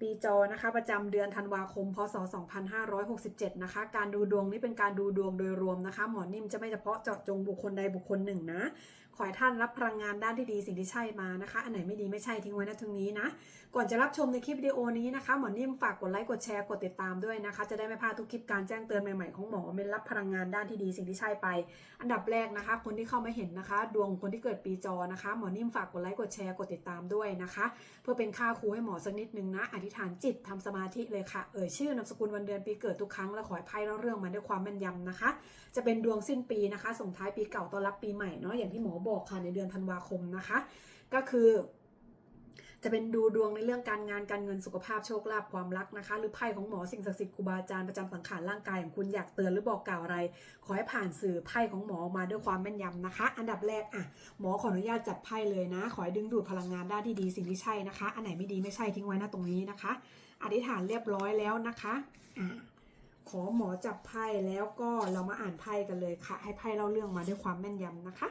ปีจอนะคะประจำเดือนธันวาคม พศ 2567 นะคะ การดูดวงนี่เป็นการดูดวงโดยรวมนะคะ หมอนิ่มจะไม่เฉพาะเจาะจงบุคคลใดบุคคลหนึ่งนะ ขอให้ท่านรับพลังงานด้านที่ดีสิ่งที่ใช่มานะคะ อันไหนไม่ดีไม่ใช่ทิ้งไว้นะตรงนี้นะ ก่อนจะรับชมในคลิปวิดีโอนี้นะคะ หมอนิ่มฝากกดไลค์กดแชร์กดติดตามด้วยนะคะ จะได้ไม่พลาดทุกคลิปการแจ้งเตือนใหม่ๆของหมอเป็นรับพลังงานด้านที่ดีสิ่งที่ใช่ไป อันดับแรกนะคะ คนที่เข้ามาเห็นนะคะ ดวงคนที่เกิดปีจอนะคะ หมอนิ่มฝากกดไลค์กดแชร์กดติดตามด้วยนะคะ เพื่อเป็นค่าครูให้หมอสักนิดนึงนะ อธิษฐานจิตทำสมาธิเลยค่ะ เอ่ยชื่อนามสกุลวันเดือนปีเกิดทุกครั้งแล้วขอให้ไพ่เล่าเรื่องมาด้วยความแม่นยำนะคะ จะเป็นดวงสิ้นปีนะคะ ส่งท้ายปีเก่าต้อนรับปีใหม่เนาะอย่างที่หมอบอกค่ะในเดือนธันวาคมนะคะ ก็คือ จะเป็นดูดวงในเรื่องการงานการเงินสุขภาพโชคลาภความรักนะคะ หรือไพ่ของหมอสิ่งศักดิ์สิทธิ์ครูบาอาจารย์ประจำสังขารร่างกายของคุณอยากเตือนหรือบอกกล่าวอะไร ขอให้ผ่านสื่อไพ่ของหมอมาด้วยความแม่นยำนะคะ อันดับแรกอะหมอขออนุญาตจับไพ่เลยนะ ขอให้ดึงดูดพลังงานด้านที่ดีสิ่งที่ใช่นะคะ อันไหนไม่ดีไม่ใช่ทิ้งไว้นะตรงนี้นะคะอธิษฐานเรียบร้อยแล้วนะคะอะขอหมอจับไพ่แล้วก็เรามาอ่านไพ่กันเลยค่ะ ให้ไพ่เล่าเรื่องมาด้วยความแม่นยำนะคะ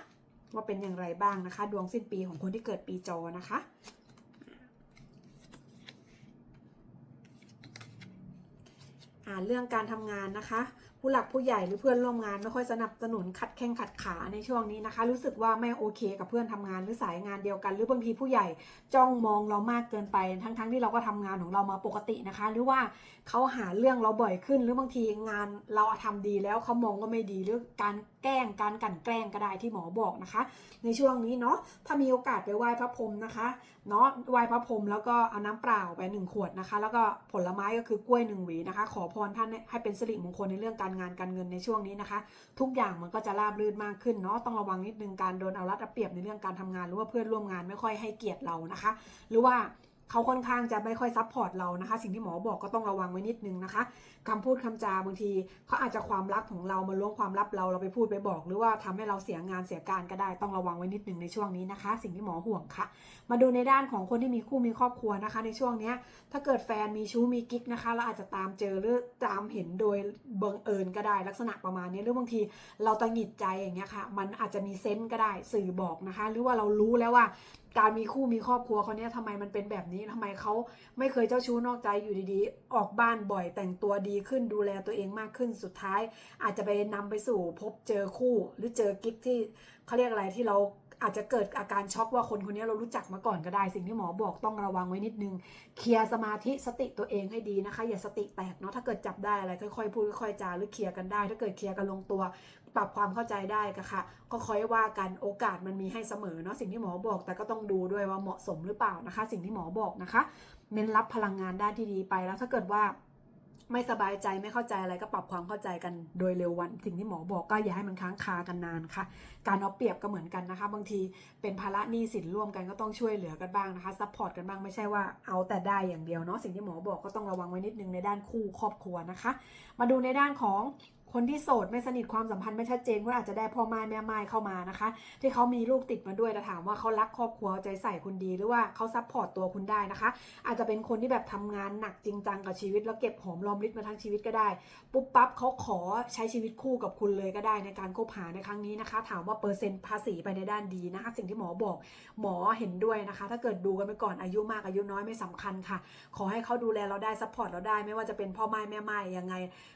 ว่าเป็นอย่างไรบ้างนะคะ ดวงสิ้นปีของคนที่เกิดปีจอนะคะอ่าเรื่องการทำงานนะคะ ผู้หลักผู้ใหญ่หรือเพื่อนร่วมงานไม่ค่อยสนับสนุนขัดแข้งขัดขาในช่วงนี้นะคะ รู้สึกว่าไม่โอเคกับเพื่อนทำงานหรือสายงานเดียวกัน หรือบางทีผู้ใหญ่จ้องมองเรามากเกินไป ทั้งๆที่เราก็ทำงานของเรามาปกตินะคะ หรือว่าเขาหาเรื่องเราบ่อยขึ้น หรือบางทีงานเราทำดีแล้วเขามองว่าไม่ดีหรือการแกล้งการกลั่นแกล้งก็ได้ที่หมอบอกนะคะ ในช่วงนี้เนาะถ้ามีโอกาสไปไหว้พระพรหมนะคะเนาะไหว้พระพรหมแล้วก็เอาน้ำเปล่าไปหนึ่งขวดนะคะ แล้วก็ผลไม้ก็คือกล้วยหนึ่งหวีนะคะ ขอพรท่านให้เป็นสิริมงคลในเรื่องการงานการเงินในช่วงนี้นะคะ ทุกอย่างมันก็จะราบรื่นมากขึ้นเนาะต้องระวังนิดนึงการโดนเอารัดเอาเปรียบในเรื่องการทำงาน หรือว่าเพื่อนร่วมงานไม่ค่อยให้เกียรติเรานะคะ หรือว่า เขาค่อนข้างจะไม่ค่อยซัพพอร์ตเรานะคะ สิ่งที่หมอบอกก็ต้องระวังไว้นิดนึงนะคะคำพูดคำจาบางทีเขาอาจจะความลับของเรามาล้วงความลับเราเราไปพูดไปบอก หรือว่าทำให้เราเสียงานเสียการก็ได้ต้องระวังไว้นิดนึงในช่วงนี้นะคะ สิ่งที่หมอห่วงค่ะ มาดูในด้านของคนที่มีคู่มีครอบครัวนะคะ ในช่วงนี้ถ้าเกิดแฟนมีชู้มีกิ๊กนะคะเราอาจจะตามเจอหรือตามเห็นโดยบังเอิญก็ได้ลักษณะประมาณนี้หรือบางทีเราตังหิดใจอย่างเงี้ยค่ะ มันอาจจะมีเซนส์ก็ได้สื่อบอกนะคะ หรือว่าเรารู้แล้วว่า การมีคู่มีครอบครัวเขาเนี้ยทำไมมันเป็นแบบนี้ทำไมเขาไม่เคยเจ้าชู้นอกใจอยู่ดีๆ ออกบ้านบ่อยแต่งตัวดีขึ้นดูแลตัวเองมากขึ้นสุดท้าย อาจจะไปนำไปสู่พบเจอคู่ หรือเจอกิ๊กที่เขาเรียกอะไรที่เราอาจจะเกิดอาการช็อกว่าคนคนนี้เรารู้จักมาก่อนก็ได้ สิ่งที่หมอบอกต้องระวังไว้นิดนึง เคลียร์สมาธิสติตัวเองให้ดีนะคะ อย่าสติแตกเนาะถ้าเกิดจับได้อะไรค่อยๆพูดค่อยๆจาหรือเคลียร์กันได้ ถ้าเกิดเคลียร์กันลงตัว ปรับความเข้าใจได้ก็ค่ะ ก็ค่อยว่ากันโอกาสมันมีให้เสมอเนาะสิ่งที่หมอบอก แต่ก็ต้องดูด้วยว่าเหมาะสมหรือเปล่านะคะ สิ่งที่หมอบอกนะคะ เน้นรับพลังงานด้านที่ดีไปแล้วถ้าเกิดว่าไม่สบายใจไม่เข้าใจอะไรก็ปรับความเข้าใจกันโดยเร็ววัน สิ่งที่หมอบอกก็อย่าให้มันค้างคากันนานค่ะ การเอาเปรียบก็เหมือนกันนะคะ บางทีเป็นภาระหนี้สินร่วมกันก็ต้องช่วยเหลือกันบ้างนะคะซัพพอร์ตกันบ้างไม่ใช่ว่าเอาแต่ได้อย่างเดียวเนาะสิ่งที่หมอบอกก็ต้องระวังไว้นิดนึงในด้านคู่ครอบครัวนะคะ มาดูในด้านของ คนที่โสดไม่สนิทความสัมพันธ์ไม่ชัดเจนก็อาจจะได้พ่อไม้แม่ไม้เข้ามานะคะ ที่เขามีลูกติดมาด้วยแต่ถามว่าเขารักครอบครัวใจใส่คุณดีหรือว่าเขาซัพพอร์ตตัวคุณได้นะคะ อาจจะเป็นคนที่แบบทำงานหนักจริงจังกับชีวิตแล้วเก็บหอมรอมริบมาทั้งชีวิตก็ได้ ปุ๊บปั๊บเขาขอใช้ชีวิตคู่กับคุณเลยก็ได้ในการคบหาในครั้งนี้นะคะ ถามว่าเปอร์เซ็นต์ภาษีไปในด้านดีนะคะ สิ่งที่หมอบอกหมอเห็นด้วยนะคะ ถ้าเกิดดูกันไปก่อนอายุมากอายุน้อยไม่สำคัญค่ะ ขอให้เขาดูแลเราได้ซัพพอร์ตเราได้ ไม่ว่าจะเป็นพ่อไม้แม่ไม้ยังไง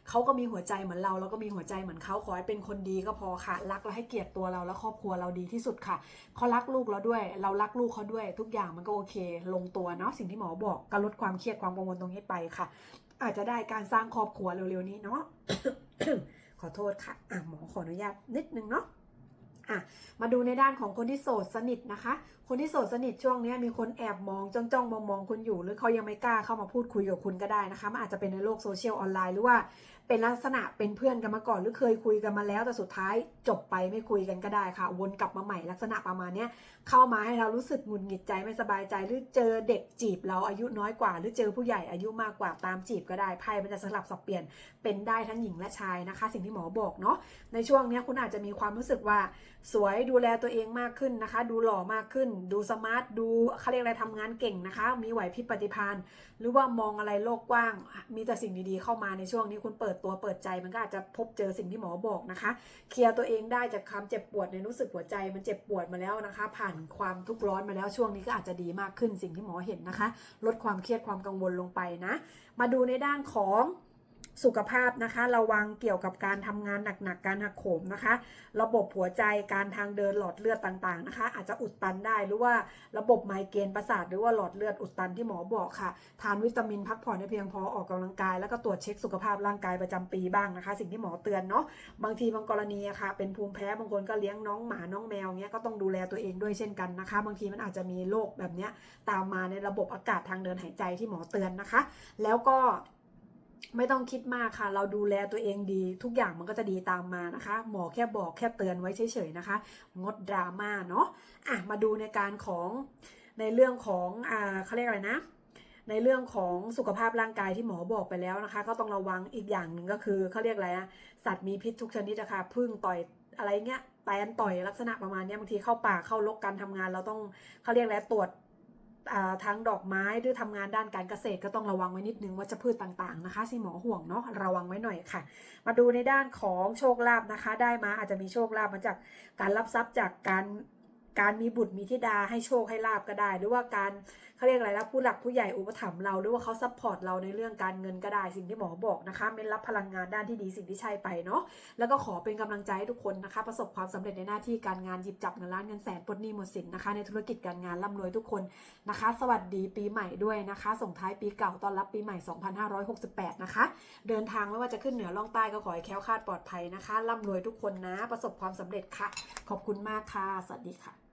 เขาก็มีหัวใจเหมือนเราเราก็มีหัวใจเหมือนเขาขอให้เป็นคนดีก็พอค่ะ รักและให้เกียรติตัวเราและครอบครัวเราดีที่สุดค่ะเขารักลูกเราด้วย เรารักลูกเขาด้วย ทุกอย่างมันก็โอเค ลงตัวเนาะสิ่งที่หมอบอกก็ลดความเครียดความกังวลตรงนี้ไปค่ะ อาจจะได้การสร้างครอบครัวเร็วๆนี้เนาะขอโทษค่ะอะหมอขออนุญาตนิดนึงเนาะอะมาดูในด้านของคนที่โสดสนิทนะคะ คนที่โสดสนิทช่วงนี้มีคนแอบมองจ้องจ้องมองมองคุณอยู่ หรือเขายังไม่กล้าเข้ามาพูดคุยกับคุณก็ได้นะคะมันอาจจะเป็นในโลกโซเชียลออนไลน์หรือว่า เป็นลักษณะเป็นเพื่อนกันมาก่อนหรือเคยคุยกันมาแล้วแต่สุดท้ายจบไปไม่คุยกันก็ได้ค่ะ วนกลับมาใหม่ลักษณะประมาณนี้เข้ามาให้เรารู้สึกหงุดหงิดใจไม่สบายใจ หรือเจอเด็กจีบเราอายุน้อยกว่า หรือเจอผู้ใหญ่อายุมากกว่าตามจีบก็ได้ไพ่มันจะสลับสับเปลี่ยนเป็นได้ทั้งหญิงและชายนะคะ สิ่งที่หมอบอกเนาะในช่วงนี้คุณอาจจะมีความรู้สึกว่า สวยดูแลตัวเองมากขึ้นนะคะ ดูหล่อมากขึ้น ดูสมาร์ทดูเขาเรียกอะไรทำงานเก่งนะคะ มีไหวพริบปฏิภาณหรือว่ามองอะไรโลกกว้าง มีแต่สิ่งดีๆ เข้ามาในช่วงนี้คุณเปิดตัวเปิดใจมันก็อาจจะพบเจอสิ่งที่หมอบอกนะคะ เคลียร์ตัวเองได้จากความเจ็บปวดในรู้สึกหัวใจมันเจ็บปวดมาแล้วนะคะ ผ่านความทุกข์ร้อนมาแล้วช่วงนี้ก็อาจจะดีมากขึ้นสิ่งที่หมอเห็นนะคะ ลดความเครียดความกังวลลงไปนะ มาดูในด้านของ สุขภาพนะคะ ระวังเกี่ยวกับการทำงานหนักๆ การหักโหมนะคะ ระบบหัวใจการทางเดินหลอดเลือดต่างๆนะคะ อาจจะอุดตันได้หรือว่าระบบไมเกรนประสาทหรือว่าหลอดเลือดอุดตันที่หมอบอกค่ะ ทานวิตามินพักผ่อนให้เพียงพอออกกำลังกาย แล้วก็ตรวจเช็คสุขภาพร่างกายประจำปีบ้างนะคะ สิ่งที่หมอเตือนเนาะบางทีบางกรณีอะค่ะเป็นภูมิแพ้บางคนก็เลี้ยงน้องหมาน้องแมวเงี้ยก็ต้องดูแลตัวเองด้วยเช่นกันนะคะ บางทีมันอาจจะมีโรคแบบเนี้ยตามมาในระบบอากาศทางเดินหายใจที่หมอเตือนนะคะ แล้วก็ ไม่ต้องคิดมากค่ะ เราดูแลตัวเองดี ทุกอย่างมันก็จะดีตามมานะคะ หมอแค่บอกแค่เตือนไว้เฉยๆนะคะ งดดราม่าเนาะอะมาดูในการของในเรื่องของอ่าเขาเรียกอะไรนะ ในเรื่องของสุขภาพร่างกายที่หมอบอกไปแล้วนะคะ ก็ต้องระวังอีกอย่างหนึ่งก็คือเขาเรียกอะไรนะสัตว์มีพิษทุกชนิดนะคะพึ่งต่อยอะไรเงี้ยแตนต่อยลักษณะประมาณนี้บางทีเข้าป่าเข้าลกการทำงานเราต้องเขาเรียกอะไรตรวจ ทั้งดอกไม้หรือทำงานด้านการเกษตรก็ต้องระวังไว้นิดนึงว่าจะพืชต่างๆนะคะที่หมอห่วงเนาะระวังไว้หน่อยค่ะ มาดูในด้านของโชคลาภนะคะ ได้มาอาจจะมีโชคลาภมาจากการรับทรัพย์จากการ การมีบุตรมีธิดาให้โชคให้ลาบก็ได้ หรือว่าการเขาเรียกอะไรนะผู้หลักผู้ใหญ่อุปถัมภ์เราหรือว่าเขาซัพพอร์ตเราในเรื่องการเงินก็ได้สิ่งที่หมอบอกนะคะเม้นรับพลังงานด้านที่ดีสิ่งที่ใช่ไปเนาะแล้วก็ขอเป็นกำลังใจให้ทุกคนนะคะ ประสบความสำเร็จในหน้าที่การงานหยิบจับเงินล้านเงินแสนปลดหนี้หมดสินนะคะ ในธุรกิจการงานร่ำรวยทุกคนนะคะ สวัสดีปีใหม่ด้วยนะคะ ส่งท้ายปีเก่าต้อนรับปีใหม่ 2568 นะคะ เดินทางไม่ว่าจะขึ้นเหนือล่องใต้ก็ขอให้แคล้วคลาดปลอดภัยนะคะร่ำรวยทุกคนนะประสบความสำเร็จค่ะ ขอบคุณมากค่ะ สวัสดีค่ะ